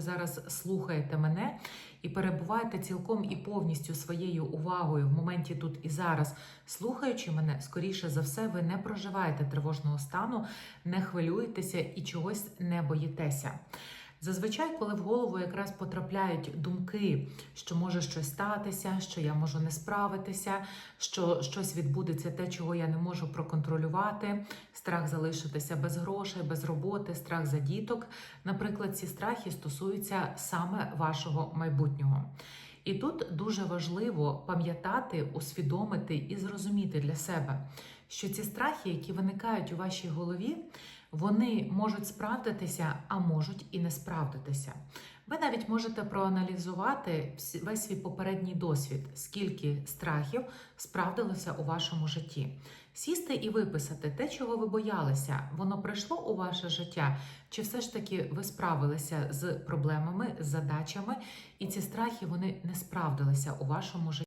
зараз слухаєте мене і перебуваєте цілком і повністю своєю увагою в моменті тут і зараз, слухаючи мене, скоріше за все, ви не проживаєте тривожного стану, не хвилюєтеся і чогось не боїтеся. Зазвичай, коли в голову якраз потрапляють думки, що може щось статися, що я можу не справитися, що щось відбудеться, те, чого я не можу проконтролювати, страх залишитися без грошей, без роботи, страх за діток. Наприклад, ці страхи стосуються саме вашого майбутнього. І тут дуже важливо пам'ятати, усвідомити і зрозуміти для себе, що ці страхи, які виникають у вашій голові, вони можуть справдитися, а можуть і не справдитися. Ви навіть можете проаналізувати весь свій попередній досвід, скільки страхів справдилося у вашому житті. Сісти і виписати те, чого ви боялися, воно прийшло у ваше життя, чи все ж таки ви справилися з проблемами, з задачами, і ці страхи вони не справдилися у вашому житті.